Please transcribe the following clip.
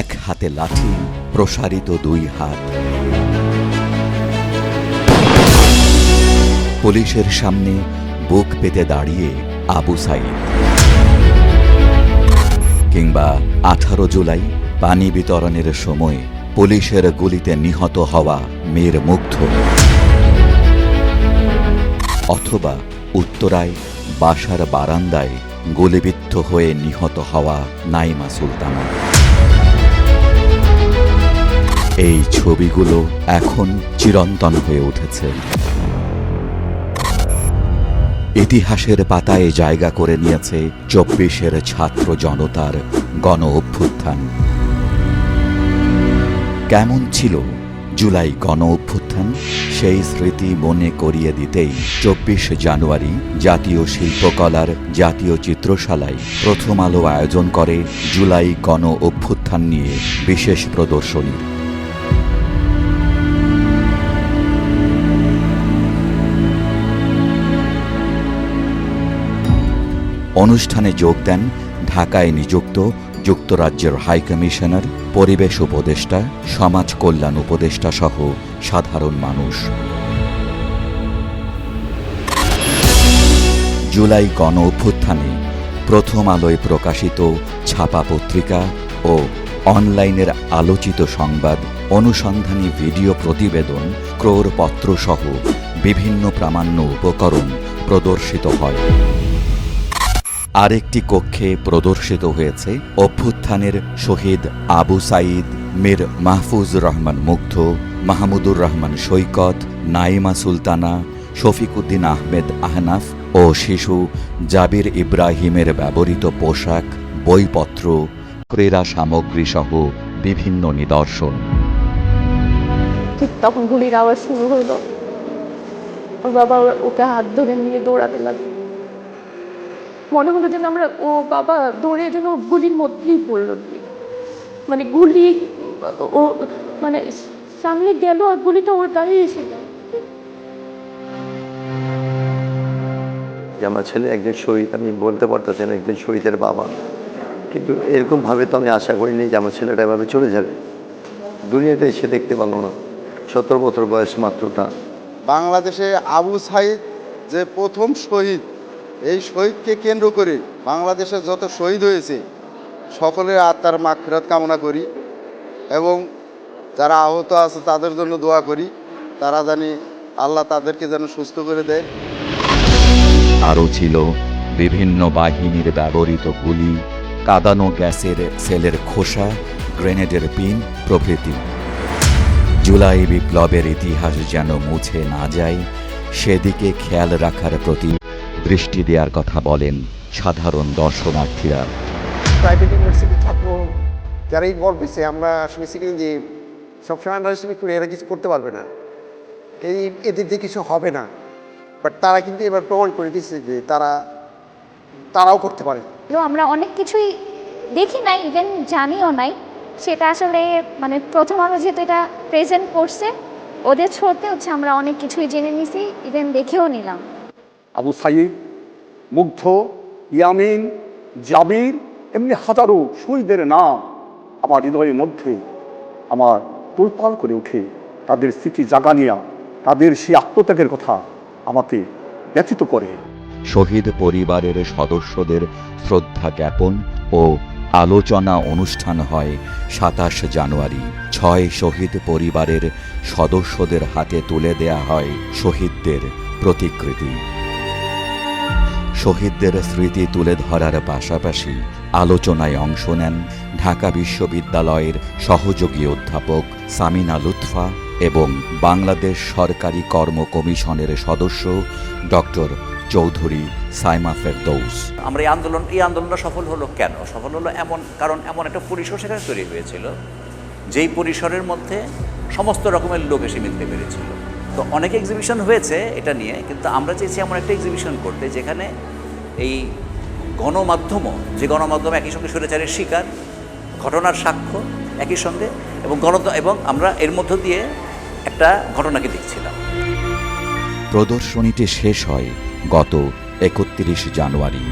এক হাতে লাঠি, প্রসারিত দুই হাত। পুলিশের সামনে বুক পেতে দাঁড়িয়ে আবু সাইদ। কিংবা আঠারো জুলাই, পানি বিতরণের সময় পুলিশের গুলিতে নিহত হওয়া মেয়ের মুগ্ধ। অথবা উত্তরায় বাসার বারান্দায় গুলিবিদ্ধ হয়ে নিহত হওয়া নাইমা সুলতানা। এই ছবিগুলো এখন চিরন্তন হয়ে উঠেছে। ইতিহাসের পাতায় জায়গা করে নিয়েছে চব্বিশের ছাত্র জনতার গণ অভ্যুত্থান কেমন ছিল জুলাই গণ অভ্যুত্থান সেই স্মৃতি মনে করিয়ে দিতেই চব্বিশ জানুয়ারি জাতীয় শিল্পকলার জাতীয় চিত্রশালায় প্রথম আলো আয়োজন করে জুলাই গণ অভ্যুত্থান নিয়ে বিশেষ প্রদর্শনী। অনুষ্ঠানে যোগ দেন ঢাকায় নিযুক্ত যুক্তরাজ্যের হাই কমিশনার, পরিবেশ উপদেষ্টা, সমাজ কল্যাণ উপদেষ্টা সহ সাধারণ মানুষ। জুলাই গণ অভ্যুত্থানে প্রথম আলোয় প্রকাশিত ছাপা পত্রিকা ও অনলাইনের আলোচিত সংবাদ, অনুসন্ধানী ভিডিও প্রতিবেদন ক্রোড়পত্র সহ বিভিন্ন প্রামাণ্য উপকরণ প্রদর্শিত হয়। আরেকটি কক্ষে প্রদর্শিত হয়েছে অভ্যুত্থানের শহীদ আবু সাইদ মীর মাহফুজ রহমান মুগ্ধ, মাহমুদুর রহমান সৈকত, নাইমা সুলতানা, শফিকুদ্দিন আহমেদ আহনাফ ও শিশু জাবির ইব্রাহিমের ব্যবহৃত পোশাক, বইপত্র, ক্রীড়া সামগ্রী সহ বিভিন্ন নিদর্শন। ঠিক তখন গুলির আওয়াজ শুরু হলো। বাবা ওকে হাত ধরে নিয়ে দৌড়াতে লাগল। মনে হলো যেন আমরা ও বাবা দৌড়ে যেন গুলির মধ্যেই পড়ল। মানে গুলি ও মানে সামনে গেল আর গুলিটা ওর গায়ে এসে গেল। যে আমার ছেলে একজন শহীদ আমি বলতে পারতেছি না একজন শহীদের বাবা। কিন্তু এরকমভাবে তো আমি আশা করিনি যে আমার ছেলেটা এভাবে চলে যাবে। দুনিয়াতে এসে দেখতে পারল না। সতেরো বছর বয়স মাত্র তা বাংলাদেশে আবু সাইদ যে প্রথম শহীদ এই শহীদকে কেন্দ্র করে বাংলাদেশে যত শহীদ হয়েছে, সকলের আত্মার মাগফিরাত কামনা করি এবং যারা আহত আছে তাদের জন্য দোয়া করি, তারা জানি আল্লাহ তাদেরকে যেন সুস্থ করে দেয়। আরও ছিল বিভিন্ন বাহিনীর ব্যবহৃত গুলি, কাদানো গ্যাসের সেলের খোসা, গ্রেনেডের পিন প্রভৃতি। জুলাই বিপ্লবের ইতিহাস যেন মুছে না যায়, সেদিকে খেয়াল রাখার প্রতি দৃষ্টি দেওয়ার কথা বলেন সাধারণ দর্শনার্থীরা। প্রাইভেট ইউনিভার্সিটি ছাত্র যারাই গর্বেছে আমরা শুনেছিলাম যে সবসময় আন্ডার এস্টিমেট করে এরা কিছু করতে পারবে না। এই এদের দিয়ে কিছু হবে না। বাট তারা কিন্তু এবার প্রমাণ করে দিচ্ছে যে তারা তারাও করতে পারে। আমরা অনেক কিছুই দেখি নাই ইভেন জানিও নাই। সেটা আসলে মানে প্রথম আলো যেহেতু এটা প্রেজেন্ট করছে ওদের ছোটতে হচ্ছে আমরা অনেক কিছুই জেনে নিছি ইভেন দেখেও নিলাম। আবু সাইদ মুগ্ধ, ইয়ামিন, জাবির, এমনি হাজারো শহীদের নাম আমার হৃদয়ের মধ্যে আমার তোলপাল করে উঠে তাদের স্মৃতি জাগানিয়া, তাদের সেই আত্মত্যাগের কথা আমাকে ব্যথিত করে। শহীদ পরিবারের সদস্যদের শ্রদ্ধা জ্ঞাপন ও আলোচনা অনুষ্ঠান হয় সাতাশ জানুয়ারি। ছয় শহীদ পরিবারের সদস্যদের হাতে তুলে দেয়া হয় শহীদদের প্রতিকৃতি। শহীদদের স্মৃতি তুলে ধরার পাশাপাশি আলোচনায় অংশ নেন ঢাকা বিশ্ববিদ্যালয়ের সহযোগী অধ্যাপক সামিনা লুৎফা এবং বাংলাদেশ সরকারি কর্ম কমিশনের সদস্য ডক্টর চৌধুরী সাইমা ফেরদৌস। আমরা এই আন্দোলন এই আন্দোলনটা সফল হলো কেন? সফল হলো এমন কারণ এমন একটা পরিসর সেখানে তৈরি হয়েছিল, যেই পরিসরের মধ্যে সমস্ত রকমের লোক এসে মিলতে পেরেছিল তো অনেক এক্সিবিশন হয়েছে এটা নিয়ে, কিন্তু আমরা চেয়েছি এমন একটা এক্সিবিশন করতে যেখানে এই গণমাধ্যমও, যে গণমাধ্যম একই সঙ্গে স্বৈরাচারের শিকার, ঘটনার সাক্ষ্য একই সঙ্গে, এবং গণ, এবং আমরা এর মধ্য দিয়ে একটা ঘটনাকে দেখছিলাম। প্রদর্শনীটি শেষ হয় গত একত্রিশ জানুয়ারি।